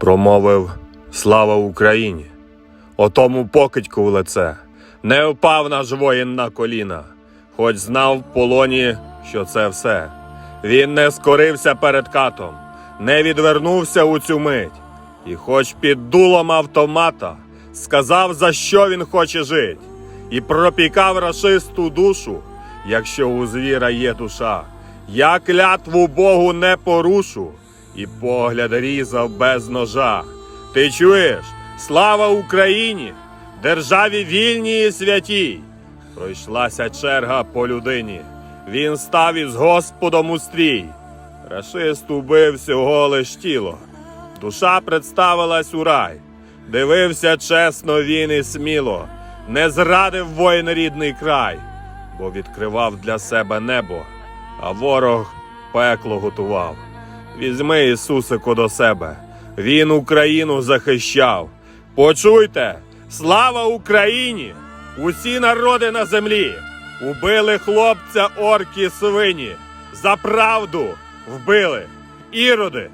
Промовив Слава Україні. Отому покидьку в лице не впав наш воїн на коліна, хоч знав в полоні, що це все. Він не скорився перед катом, не відвернувся у цю мить, і, хоч під дулом автомата, сказав, за що він хоче жить, і пропікав рашисту душу, якщо у звіра є душа. Я клятву Богу не порушу, і погляд різав без ножа. Ти чуєш? Слава Україні! Державі вільній і святій! Пройшлася черга по людині. Він став із Господом у стрій. Рашист убив всього лиш тіло. Душа представилась у рай. Дивився чесно він і сміло, не зрадив воїн рідний край, бо відкривав для себе небо, а ворог пекло готував. Візьми Ісусику до себе, Він Україну захищав. Почуйте, слава Україні! Усі народи на землі убили хлопця орки свині. За правду вбили іроди.